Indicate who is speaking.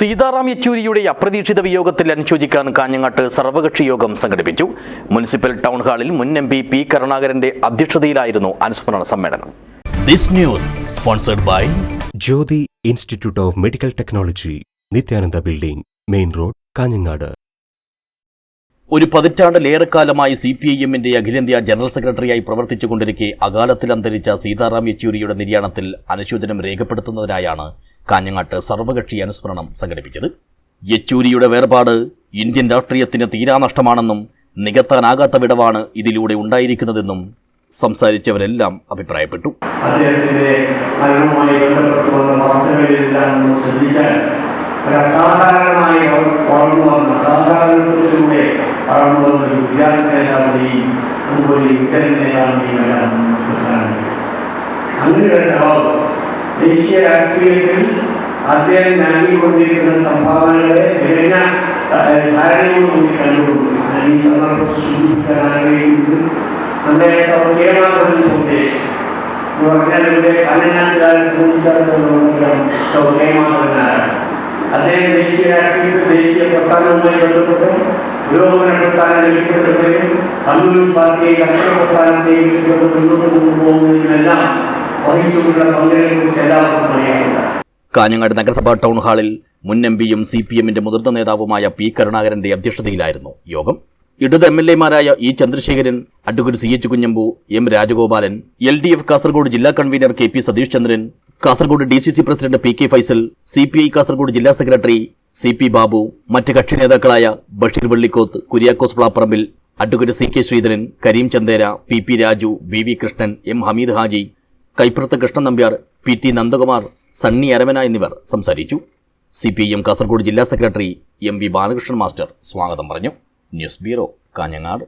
Speaker 1: സീതാറാം യെച്ചൂരിയുടെ അപ്രതീക്ഷിത വിയോഗത്തിൽ അനുശോചിക്കാൻ കാഞ്ഞങ്ങാട്ട് സർവകക്ഷി യോഗം സംഘടിപ്പിച്ചു. മുനിസിപ്പൽ ടൗൺ ഹാളിൽ മുൻ എം പി പി കരുണാകരന്റെ അധ്യക്ഷതയിലായിരുന്നു അനുസ്മരണ സമ്മേളനം.
Speaker 2: This news sponsored by
Speaker 3: Jyothi institute of medical technology Nithyananda building main road Kanhangad.
Speaker 2: ഒരു പതിറ്റാണ്ടിലേറെക്കാലമായി സി പി ഐ എമ്മിന്റെ അഖിലേന്ത്യാ ജനറൽ സെക്രട്ടറിയായി പ്രവർത്തിച്ചുകൊണ്ടിരിക്കെ അകാലത്തിൽ അന്തരിച്ച സീതാറാം യെച്ചൂരിയുടെ നിര്യാണത്തിൽ അനുശോചനം രേഖപ്പെടുത്തുന്നതിനായാണ് കാഞ്ഞങ്ങാട്ട് സർവകക്ഷി അനുസ്മരണം സംഘടിപ്പിച്ചത്. യെച്ചൂരിയുടെ വേർപാട് ഇന്ത്യൻ രാഷ്ട്രീയത്തിന് തീരാനഷ്ടമാണെന്നും നികത്താനാകാത്ത വിടവാണ് ഇതിലൂടെ ഉണ്ടായിരിക്കുന്നതെന്നും സംസാരിച്ചവരെല്ലാം അഭിപ്രായപ്പെട്ടു.
Speaker 4: അദ്ദേഹത്തിന്റെ സ്വഭാവം ദേശീയ രാഷ്ട്രീയത്തിൽ അദ്ദേഹം നൽകിക്കൊണ്ടിരിക്കുന്ന സംഭാവനകളെ തികഞ്ഞ ധാരണയോടുകൂടി കണ്ടുകൊണ്ട് ഞാൻ ഈ സന്ദർഭത്തിൽ സൂചിപ്പിക്കാൻ ആഗ്രഹിക്കുന്നത് നമ്മുടെ കേരളത്തിൽ ഉദ്ദേശം എന്ന് പറഞ്ഞാൽ ഇവിടെ ദേശീയ
Speaker 2: കാഞ്ഞങ്ങാട് നഗരസഭാ ടൗൺ ഹാളിൽ മുൻ എം പിയും സി പി എമ്മിന്റെ മുതിർന്ന നേതാവുമായ പി കരുണാകരന്റെ അധ്യക്ഷതയിലായിരുന്നു യോഗം. ഇടത് M L എമാരായ E Chandrasekharan advocate C H Kunhambu M Rajagopalan L D F Kasaragod ജില്ലാ convener K P Satheesh Chandran Kasaragod D C C president P K Faisal C P I Kasaragod ജില്ലാ secretary C P Babu മറ്റ് കക്ഷി നേതാക്കളായ Basheer Vellikoth Kuriakose Plapparambil advocate C K Sreedharan Kareem Chandera P P Raju V V Krishnan M Hameed Haji Kaipurath Krishnan Nambiar P T Nandakumar Sunny Aramana എന്നിവർ സംസാരിച്ചു. C P M Kasaragod ജില്ലാ secretary M V Balakrishnan master സ്വാഗതം പറഞ്ഞു. News bureau Kanhangad.